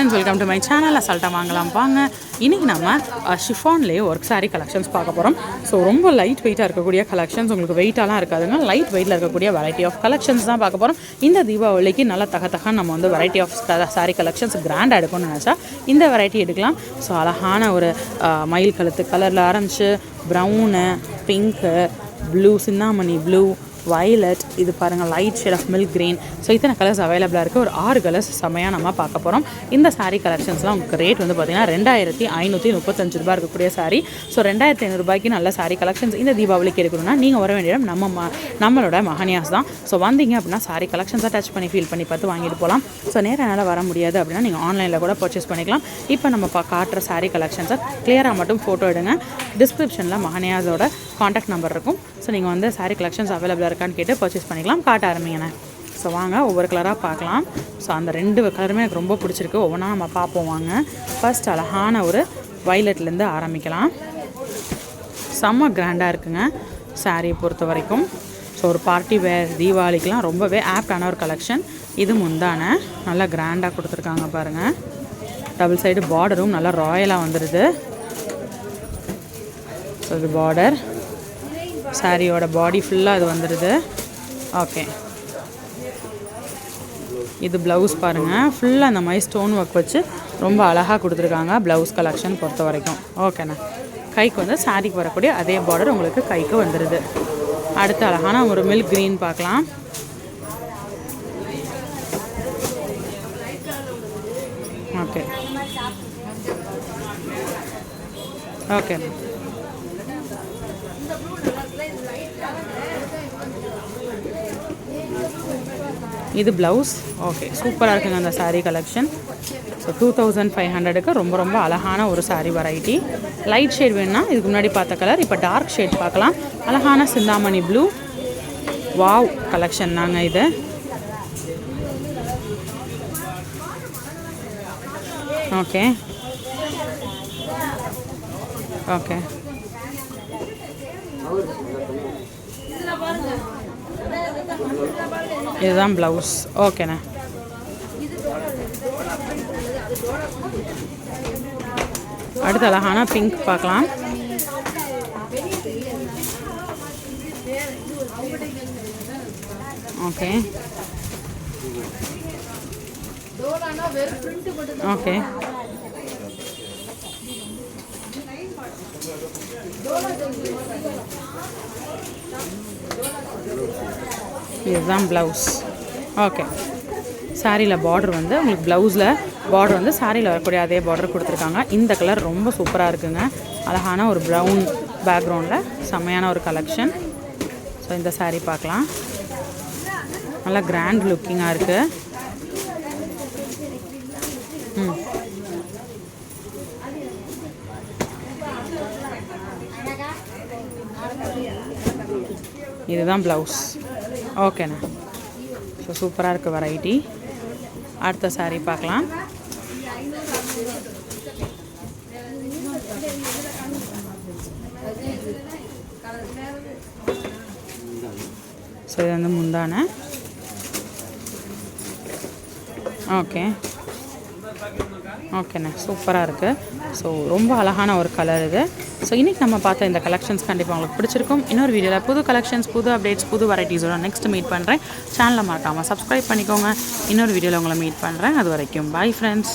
Friends welcome to my channel அசால்ட்டாக வாங்கலாம். வாங்க. இன்றைக்கி நம்ம ஷிஃபான்லேயே ஒர்க் saree கலெக்ஷன்ஸ் பார்க்க போகிறோம் ஸோ ரொம்ப லைட் வெயிட்டாக இருக்கக்கூடிய கலெக்ஷன்ஸ் உங்களுக்கு வெயிட்டாலாம் இருக்காதுங்க. லைட் வெயிட்டில் இருக்கக்கூடிய வெரைட்டி ஆஃப் கலெக்ஷன்ஸ் தான் பார்க்க போகிறோம் இந்த தீபாவளிக்கு நல்லா தக தக நம்ம வந்து வெரைட்டி ஆஃப் சாரீ கலெக்ஷன்ஸ் கிராண்டாக எடுக்கணும்னு நினச்சா இந்த வெரைட்டி எடுக்கலாம். ஸோ அழகான ஒரு மயில் கழுத்து கலரில் ஆரம்பிச்சு ப்ரௌனு பிங்க்கு ப்ளூ சின்னாமணி ப்ளூ வயலட் இது பாருங்கள் light shade of milk green so இத்தனை கலர்ஸ் அவைலபிளாக இருக்குது ஒரு ஆறு கலர்ஸ் செம்மையாக நம்ம பார்க்க போகிறோம் இந்த சாரீ கலெக்ஷன்ஸ்லாம் உங்களுக்கு ரேட் வந்து பார்த்தீங்கன்னா ரெண்டாயிரத்தி ஐநூற்றி முப்பத்தஞ்சு ரூபாய் இருக்கக்கூடிய சாரீ ஸோ ரெண்டாயிரத்தி ஐநூறுபாய்க்கு நல்ல சாரீ கலெக்ஷன்ஸ் இந்த தீபாவளிக்கு எடுக்கணும்னா நீங்கள் வர வேண்டிய நம்ம ம நம்மளோட மகனியாஸ் தான். ஸோ வந்தீங்க அப்படின்னா சாரீ கலெக்ஷன்ஸாக டச் பண்ணி ஃபீல் பண்ணி பார்த்து வாங்கிட்டு போகலாம் ஸோ நேரம் என்னால் வர முடியாது அப்படின்னா நீங்கள் ஆன்லைனில் கூட பர்ச்சேஸ் பண்ணிக்கலாம். இப்போ நம்ம பா காட்டுற சாரீ கலெக்ஷன்ஸை கிளியராக மட்டும் ஃபோட்டோ எடுங்க. டிஸ்கிரிப்ஷனில் மகனியாஸோட காண்டாக்ட் நம்பர் இருக்கும். ஸோ நீங்கள் வந்து சாரீ கலெக்ஷன்ஸ் அவைலபிளாக இருக்கான்னு கேட்டு பர்ச்சேஸ் பண்ணிக்கலாம். காட்ட ஆரம்பிங்கண்ணே ஸோ வாங்க ஒவ்வொரு கலராக பார்க்கலாம். ஸோ அந்த ரெண்டு கலருமே எனக்கு ரொம்ப பிடிச்சிருக்கு. ஒவ்வொன்றா நம்ம பார்ப்போம் வாங்க. ஃபஸ்ட் அழகான ஒரு வைலட்லேருந்து ஆரம்பிக்கலாம். செம்ம கிராண்டாக இருக்குங்க. சாரியை பொறுத்த வரைக்கும். ஸோ ஒரு பார்ட்டி வேர் தீபாவளிக்கெலாம் ரொம்பவே ஆப்டான ஒரு கலெக்ஷன் இது முந்தான. நல்லா கிராண்டாக கொடுத்துருக்காங்க பாருங்கள் டபுள் சைடு பார்டரும் நல்லா ராயலாக வந்துடுது ஸோ இது பார்டர் சாரியோட பாடி ஃபுல்லாக இது வந்துடுது ஓகே இது ப்ளவுஸ் பாருங்கள் ஃபுல்லாக அந்த மாதிரி ஸ்டோன் ஒர்க் வச்சு ரொம்ப அழகாக கொடுத்துருக்காங்க ப்ளவுஸ் கலெக்ஷன் பொறுத்த வரைக்கும். ஓகேண்ணா கைக்கு வந்து சாரிக்கு வரக்கூடிய அதே பார்டர் உங்களுக்கு கைக்கு வந்துடுது அடுத்து அழகான ஒரு மில்க் க்ரீன் பார்க்கலாம். ஓகே ஓகே இது ப்ளவுஸ் ஓகே சூப்பராக இருக்குங்க அந்த sari collection so two thousand five ஹண்ட்ரடுக்கு ரொம்ப ரொம்ப அழகான ஒரு சாரீ வெரைட்டி லைட் ஷேட் வேணும்னா இதுக்கு முன்னாடி பார்த்த கலர் இப்போ டார்க் ஷேட் பார்க்கலாம். அழகான சிந்தாமணி ப்ளூ வாவ் கலெக்ஷன் தாங்க இது. ஓகே ஓகே இதுதான் ப்ளவுஸ். ஓகேண்ணா. அடுத்து அழகான பிங்க் பார்க்கலாம். ஓகே. ஓகே. இதுதான் ப்ளவுஸ் ஓகே சாரியில் பார்டர் வந்து உங்களுக்கு ப்ளவுஸில் பார்டர் வந்து சாரியில் வரக்கூடிய அதே பார்டர் கொடுத்துருக்காங்க. இந்த கலர் ரொம்ப சூப்பராக இருக்குங்க. அழகான ஒரு ப்ரௌன் பேக்ரவுண்டில் செம்மையான ஒரு கலெக்ஷன் ஸோ இந்த சாரீ பார்க்கலாம். நல்லா கிராண்ட் லுக்கிங்காக இருக்குது ம். இதுதான் ப்ளவுஸ் ஓகேண்ணா ஸோ சூப்பராக இருக்குது வெரைட்டி அடுத்த சாரீ பார்க்கலாம். ஸோ இது வந்து முந்தான. ஓகே ஓகேண்ணே சூப்பராக இருக்குது ஸோ ரொம்ப அழகான ஒரு கலர் இது. ஸோ இன்றைக்கி நம்ம பார்த்த இந்த கலெக்ஷன்ஸ் கண்டிப்பாக உங்களுக்கு பிடிச்சிருக்கும். இன்னொரு வீடியோவில் புது கலெக்ஷன்ஸ் புது அப்டேட்ஸ் புது வெரைட்டிஸோட நெக்ஸ்ட் மீட் பண்ணுறேன் சேனலை மறக்காமல் சப்ஸ்கிரைப் பண்ணிக்கோங்க. இன்னொரு வீடியோவில் உங்களை மீட் பண்ணுறேன் அது வரைக்கும் பாய் ஃப்ரெண்ட்ஸ்